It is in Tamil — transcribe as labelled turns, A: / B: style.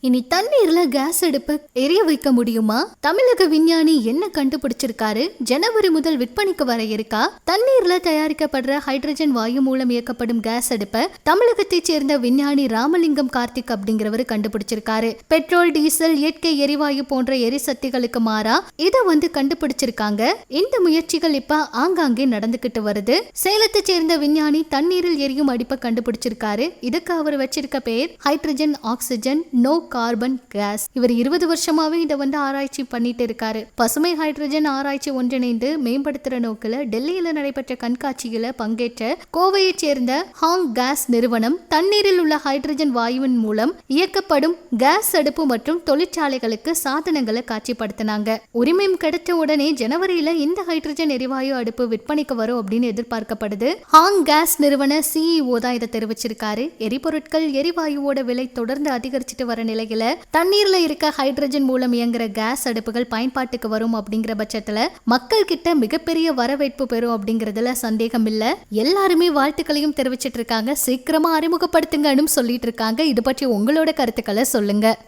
A: இனி தண்ணீர்ல கேஸ் அடுப்பை எரிய வைக்க முடியுமா? தமிழக விஞ்ஞானி என்ன கண்டுபிடிச்சிருக்காரு? ஜனவரி முதல் விற்பனைக்கு வர இருக்கா? தண்ணீர்ல தயாரிக்கப்படுற ஹைட்ரஜன் வாயு மூலம் இயக்கப்படும் கேஸ் அடுப்பை தமிழகத்தைச் சேர்ந்த விஞ்ஞானி ராமலிங்கம் கார்த்திக் அப்படிங்கிறவர் கண்டுபிடிச்சிருக்காரு. பெட்ரோல் டீசல் இயற்கை எரிவாயு போன்ற எரிசக்திகளுக்கு மாறா இதை வந்து கண்டுபிடிச்சிருக்காங்க. இந்த முயற்சிகள் இப்ப ஆங்காங்கே நடந்துகிட்டு வருது. சேலத்தை சேர்ந்த விஞ்ஞானி தண்ணீரில் எரியும் அடுப்பை கண்டுபிடிச்சிருக்காரு. இதுக்கு அவர் வச்சிருக்க பேர் hydrogen oxygen no carbon gas இவர் இருபது வருஷமாவே இதை வந்து ஆராய்ச்சி பண்ணிட்டு இருக்காரு. பசுமை ஹைட்ரஜன் ஆராய்ச்சி ஒன்றிணைந்து மேம்படுத்துற நோக்கில டெல்லியில நடைபெற்ற கண்காட்சியில பங்கேற்ற கோவையைச் சேர்ந்த ஹாங் கேஸ் நிறுவனம் தண்ணீரில் உள்ள ஹைட்ரஜன் வாயுவின் மூலம் இயக்கப்படும் கேஸ் அடுப்பு மற்றும் தொழிற்சாலைகளுக்கு சாதனங்களை காட்சிப்படுத்தினாங்க. உரிமம் கிடைச்ச உடனே ஜனவரியில இந்த ஹைட்ரஜன் எரிவாயு அடுப்பு விற்பனைக்கு வரும் அப்படின்னு எதிர்பார்க்கப்படுது. ஹாங் கேஸ் நிறுவன சிஇஓ தான் இதை தெரிவிச்சிருக்காரு. எரிபொருட்கள் எரிவாயுவோட விலை தொடர்ந்து அதிகரிச்சுட்டு வர நிலையில தண்ணீர்ல இருக்க ஹைட்ரஜன் மூலம் இயங்குற கேஸ் அடுப்புகள் பயன்பாட்டுக்கு வரும் அப்படிங்கிற பட்சத்துல மக்கள் கிட்ட மிகப்பெரிய வரவேற்பு பெறும் அப்படிங்கறதுல சந்தேகம் இல்ல. எல்லாருமே வாழ்த்துக்களையும் தெரிவிச்சிட்டு இருக்காங்க. சீக்கிரமா அறிமுகப்படுத்துங்கன்னு சொல்லிட்டு இருக்காங்க. இது பற்றி உங்களோட கருத்துக்களை சொல்லுங்க.